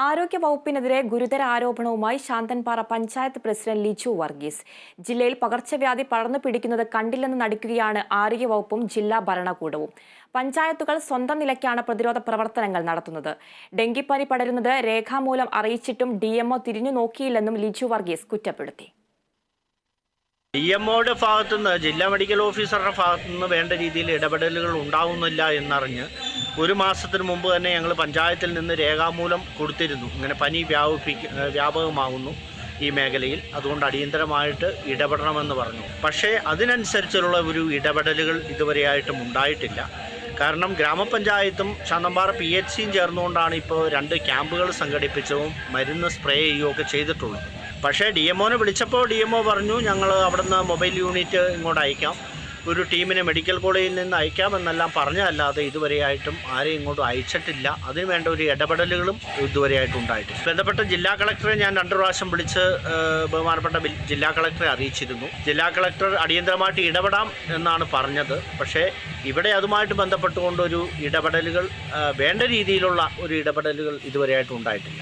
ആരോഗ്യ വകുപ്പിനെതിരെ ഗുരുതര ആരോപണവുമായി ശാന്തൻപാറ പഞ്ചായത്ത് പ്രസിഡന്റ് ലിജു വർഗീസ്. ജില്ലയിൽ പകർച്ചവ്യാധി പടർന്നു പിടിക്കുന്നത് കണ്ടില്ലെന്ന് നടിക്കുകയാണ് ആരോഗ്യ വകുപ്പും ജില്ലാ ഭരണകൂടവും. പഞ്ചായത്തുകൾ സ്വന്തം നിലയ്ക്കാണ് പ്രതിരോധ പ്രവർത്തനങ്ങൾ നടത്തുന്നത്. ഡെങ്കിപ്പനി പടരുന്നത് രേഖാമൂലം അറിയിച്ചിട്ടും ഡിഎംഒ തിരിഞ്ഞു നോക്കിയില്ലെന്നും ലിജു വർഗീസ് കുറ്റപ്പെടുത്തി. ഡി എമ്മോയുടെ ഭാഗത്തുനിന്ന് ജില്ലാ മെഡിക്കൽ ഓഫീസറുടെ ഭാഗത്തുനിന്ന് വേണ്ട രീതിയിൽ ഇടപെടലുകൾ ഉണ്ടാവുന്നില്ല എന്നറിഞ്ഞ് ഒരു മാസത്തിന് മുമ്പ് തന്നെ ഞങ്ങൾ പഞ്ചായത്തിൽ നിന്ന് രേഖാമൂലം കൊടുത്തിരുന്നു. ഇങ്ങനെ പനി വ്യാപിപ്പിക്ക വ്യാപകമാകുന്നു ഈ മേഖലയിൽ. അതുകൊണ്ട് അടിയന്തരമായിട്ട് ഇടപെടണമെന്ന് പറഞ്ഞു. പക്ഷേ അതിനനുസരിച്ചുള്ള ഒരു ഇടപെടലുകൾ ഇതുവരെയായിട്ടും ഉണ്ടായിട്ടില്ല. കാരണം ഗ്രാമപഞ്ചായത്തും ശാന്തമ്പാറ പി എച്ച് സിയും ചേർന്നുകൊണ്ടാണ് ഇപ്പോൾ രണ്ട് ക്യാമ്പുകൾ സംഘടിപ്പിച്ചതും മരുന്ന് സ്പ്രേ ചെയ്യുകയൊക്കെ ചെയ്തിട്ടുള്ളത്. പക്ഷേ ഡി എംഒനെ വിളിച്ചപ്പോൾ ഡി എംഒ പറഞ്ഞു ഞങ്ങൾ അവിടുന്ന് മൊബൈൽ യൂണിറ്റ് ഇങ്ങോട്ട് അയക്കാം. ഒരു ടീമിനെ മെഡിക്കൽ കോളേജിൽ നിന്ന് അയക്കാമെന്നെല്ലാം പറഞ്ഞതല്ലാതെ ഇതുവരെയായിട്ടും ആരെയും ഇങ്ങോട്ട് അയച്ചിട്ടില്ല. അതിന് വേണ്ട ഒരു ഇടപെടലുകളും ഇതുവരെയായിട്ടും ഉണ്ടായിട്ടില്ല. ബന്ധപ്പെട്ട ജില്ലാ കളക്ടറെ ഞാൻ രണ്ടു പ്രാവശ്യം വിളിച്ച് ബഹുമാനപ്പെട്ട ജില്ലാ കളക്ടറെ അറിയിച്ചിരുന്നു. ജില്ലാ കളക്ടർ അടിയന്തരമായിട്ട് ഇടപെടാം എന്നാണ് പറഞ്ഞത്. പക്ഷേ ഇവിടെ അതുമായിട്ട് ബന്ധപ്പെട്ടുകൊണ്ടൊരു ഇടപെടലുകൾ വേണ്ട രീതിയിലുള്ള ഒരു ഇടപെടലുകൾ ഇതുവരെയായിട്ടും ഉണ്ടായിട്ടില്ല.